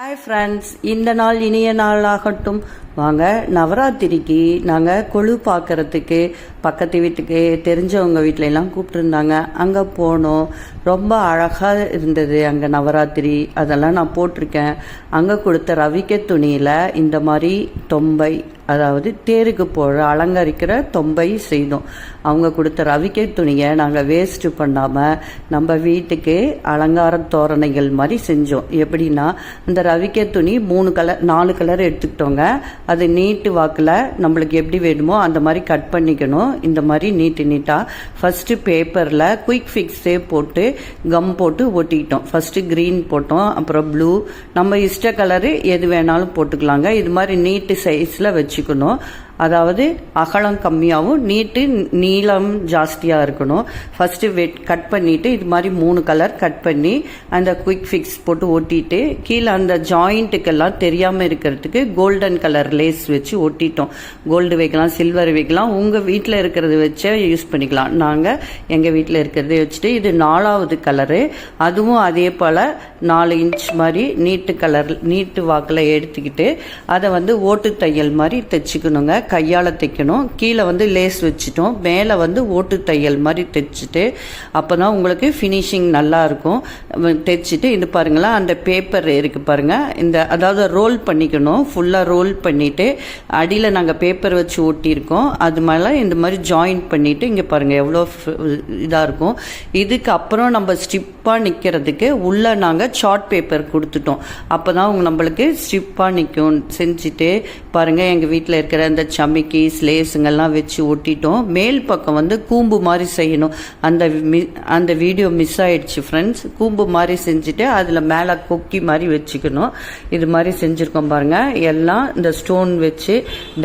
Hi friends இந்த நாள் இனிய நாளாகட்டும். வாங்க நவராத்திரிக்கு நாங்கள் கொழு பார்க்கறதுக்கு பக்கத்து வீட்டுக்கு தெரிஞ்சவங்க வீட்டில எல்லாம் கூப்பிட்டுருந்தாங்க. அங்கே போனோம். ரொம்ப அழகாக இருந்தது அங்கே நவராத்திரி. அதெல்லாம் நான் போட்டிருக்கேன். அங்கே கொடுத்த ரவிக்க துணியில் இந்த மாதிரி தொம்பை அதாவது தேருக்கு போகிற அலங்கரிக்கிற தொம்பை செய்தோம். அவங்க கொடுத்த ரவிக்கை துணியை நாங்கள் வேஸ்ட்டு பண்ணாமல் நம்ம வீட்டுக்கு அலங்கார தோரணைகள் மாதிரி செஞ்சோம். எப்படின்னா அந்த ரவிக்கை துணி மூணு கலர் நாலு கலர் எடுத்துக்கிட்டோங்க. அது நீட்டு வாக்கில் நம்மளுக்கு எப்படி வேணுமோ அந்த மாதிரி கட் பண்ணிக்கணும். இந்த மாதிரி நீட்டு நீட்டாக ஃபஸ்ட்டு பேப்பரில் குயிக் ஃபிக்ஸே போட்டு கம் போட்டு ஒட்டிக்கிட்டோம். ஃபஸ்ட்டு க்ரீன் போட்டோம் அப்புறம் ப்ளூ நம்ம இஷ்ட கலரு எது வேணாலும் போட்டுக்கலாங்க. இது மாதிரி நீட்டு சைஸில் வச்சு வச்சுக்கணும். அதாவது அகலம் கம்மியாகவும் நீட்டு நீளம் ஜாஸ்தியாக இருக்கணும். ஃபஸ்ட்டு வெட் கட் பண்ணிவிட்டு இது மாதிரி மூணு கலர் கட் பண்ணி அந்த குயிக் ஃபிக்ஸ் போட்டு ஒட்டிட்டு கீழே அந்த ஜாயிண்ட்டுக்கெல்லாம் தெரியாமல் இருக்கிறதுக்கு கோல்டன் கலர் லேஸ் வச்சு ஒட்டிட்டோம் கோல்டு வைக்கலாம் சில்வர் வைக்கலாம் உங்கள் வீட்டில் இருக்கிறத வச்சே யூஸ் பண்ணிக்கலாம். நாங்கள் எங்கள் வீட்டில் இருக்கிறதே வச்சுட்டு இது நாலாவது கலரு அதுவும் அதே போல் நாலு இன்ச் மாதிரி நீட்டு கலர் நீட்டு வாக்கில் எடுத்துக்கிட்டு அதை வந்து ஓட்டு தையல் மாதிரி தைச்சிக்கணுங்க. கையால் தைக்கணும். கீழே வந்து லேஸ் வச்சுட்டோம். மேலே வந்து ஓட்டு தையல் மாதிரி தைச்சிட்டு அப்போ தான் உங்களுக்கு ஃபினிஷிங் நல்லாயிருக்கும் தைச்சிட்டு இது பாருங்களேன் அந்த பேப்பர் இருக்குது பாருங்கள் இந்த அதாவது ரோல் பண்ணிக்கணும். ஃபுல்லாக ரோல் பண்ணிவிட்டு அடியில் நாங்கள் பேப்பர் வச்சு ஒட்டியிருக்கோம் அது மேலே இந்த மாதிரி ஜாயின் பண்ணிவிட்டு இங்கே பாருங்கள் எவ்வளோ இதாக இருக்கும். இதுக்கு அப்புறம் நம்ம ஸ்டிப்பாக நிற்கிறதுக்கு உள்ளே நாங்கள் சார்ட் பேப்பர் கொடுத்துட்டோம். அப்போ தான் உங்க நம்மளுக்கு ஸ்டிப்பாக நிற்கும் செஞ்சுட்டு பாருங்கள் எங்கள் வீட்டில் இருக்கிற இந்த சமிக்கி ஸ்லேஸுங்கெல்லாம் வச்சு ஒட்டிட்டோம். மேல் பக்கம் வந்து கூம்பு மாதிரி செய்யணும். அந்த மி அந்த வீடியோ மிஸ் ஆயிடுச்சு ஃப்ரெண்ட்ஸ் கூம்பு மாதிரி செஞ்சுட்டு அதில் மேலே கொக்கி மாதிரி வச்சுக்கணும். இது மாதிரி செஞ்சுருக்கோம் பாருங்கள் எல்லாம் இந்த ஸ்டோன் வச்சு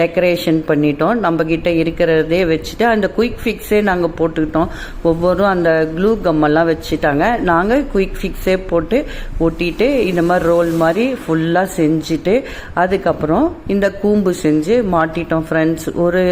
டெக்கரேஷன் பண்ணிட்டோம். நம்ம கிட்ட இருக்கிறதே வச்சுட்டு அந்த குயிக் ஃபிக்ஸே நாங்கள் போட்டுக்கிட்டோம். ஒவ்வொரு அந்த க்ளூ கம்மெல்லாம் வச்சுட்டாங்க. நாங்கள் குயிக் ஃபிக்ஸே போட்டு ஒட்டிட்டு இந்த மாதிரி ரோல் மாதிரி ஃபுல்லாக செஞ்சுட்டு அதுக்கப்புறம் இந்த கூம்பு செஞ்சு மாட்டிட்டோம். ஃப்ரெண்ட்ஸ் ஒரு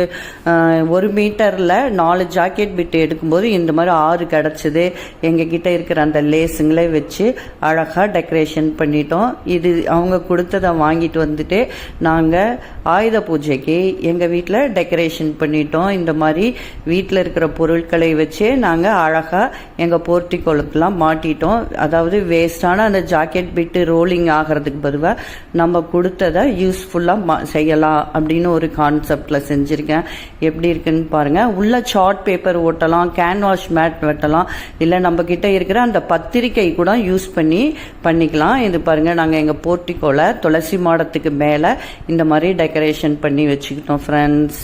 ஒரு மீட்டரில் நாலு ஜாக்கெட் பிட்டு எடுக்கும்போது இந்த மாதிரி ஆறு கிடச்சிது. எங்கள் கிட்டே இருக்கிற அந்த லேஸுங்களே வச்சு அழகாக டெக்கரேஷன் பண்ணிட்டோம். இது அவங்க கொடுத்ததை வாங்கிட்டு வந்துட்டு நாங்கள் ஆயுத பூஜைக்கு எங்கள் வீட்டில் டெக்கரேஷன் பண்ணிட்டோம். இந்த மாதிரி வீட்டில் இருக்கிற பொருட்களை வச்சு நாங்கள் அழகாக எங்கள் போர்ட்டிகோலுக்கெல்லாம் மாட்டிட்டோம். அதாவது வேஸ்டான அந்த ஜாக்கெட் பிட்டு ரோலிங் ஆகிறதுக்கு பதிலாக நம்ம கொடுத்ததை யூஸ்ஃபுல்லாக மா செய்யலாம் அப்படின்னு ஒரு கான்செப்டில் செஞ்சுருக்கேன். எப்படி இருக்குன்னு பாருங்கள் உள்ள சார்ட் பேப்பர் ஓட்டலாம் கேன்வாஷ் மேட் வெட்டலாம். இல்லை நம்ம கிட்ட இருக்கிற அந்த பத்திரிக்கை கூட யூஸ் பண்ணி பண்ணிக்கலாம். இது பாருங்கள் நாங்கள் எங்கள் போர்ட்டிக்கோவில் துளசி மாடத்துக்கு மேலே இந்த மாதிரி டெக்கரேஷன் பண்ணி வச்சுக்கிட்டோம் ஃப்ரெண்ட்ஸ்